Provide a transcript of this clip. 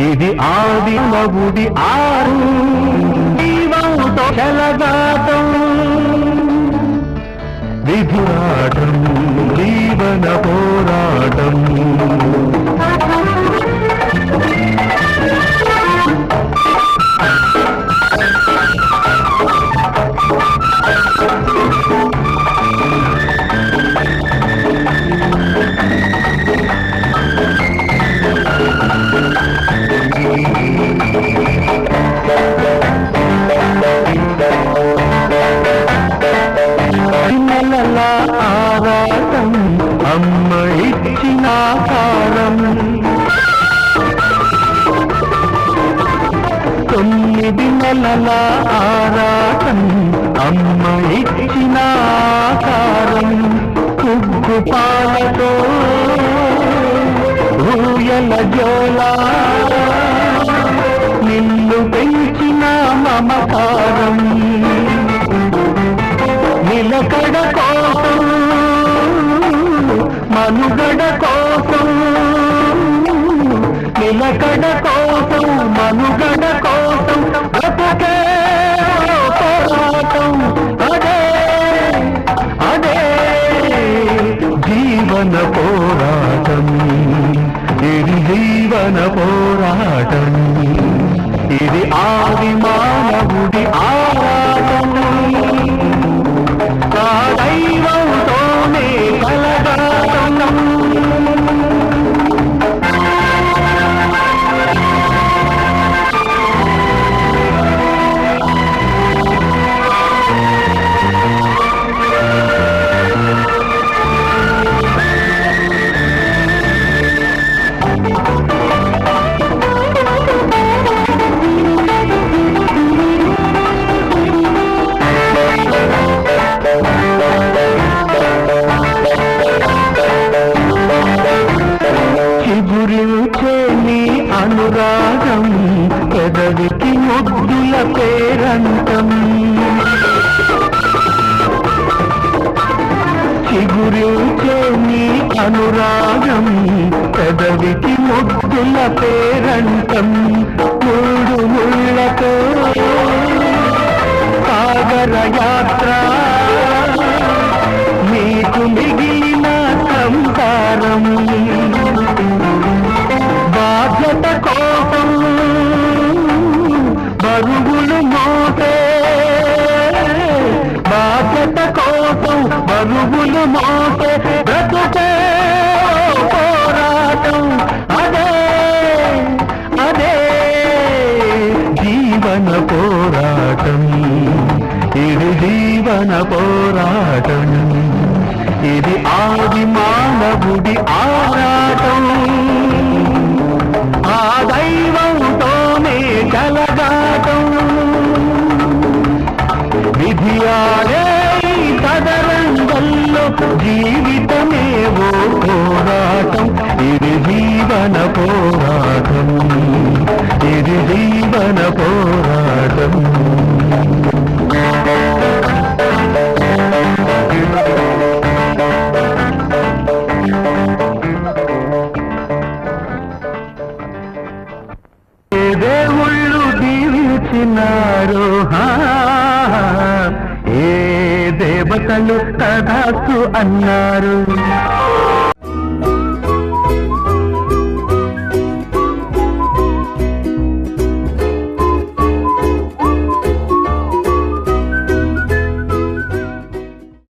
ఇది ఆది నవుడి ఆరు. జీవంతో చెలగాటం విధురాటం జీవన పోరాటం. అమ్మ ఇచ్చిన కాలం. తొమ్మిది నెలల ఆరాటం అమ్మ ఇచ్చిన కాలం ఉగ్గు పాలతో ఊయల జోలా. నిన్ను పెంచిన మమకారం. మనుగడ కోసం నిలకడ కోసం మనుగడ కోసం బ్రతుకే పోరాటం. అదే అదే జీవన పోరాటం. ఇది జీవన పోరాటం. ఇది ఆది మానవుడి ఆ పేరంతం. చిగురించే నీ అనురాగం పెదవికి ముద్దుల పేరంతం. ముళ్ళు ముళ్ళతో సాగరయా కన్నులు మోసే. బాధ్యత కోసం బరుగులు మోసే. బ్రతుకే పోరాటం. అదే అదే జీవన పోరాటం. ఇది జీవన పోరాటం. ఇది ఆది మానవుడి ఆరా విధి ఆడే జీవితమే ఓ పోరాటం. ఇది జీవన పోరాటం. ఇది జీవన పోరాటం. దేవుళ్ళు దీవించినారో దేవతలు తదాస్తు అన్నారు.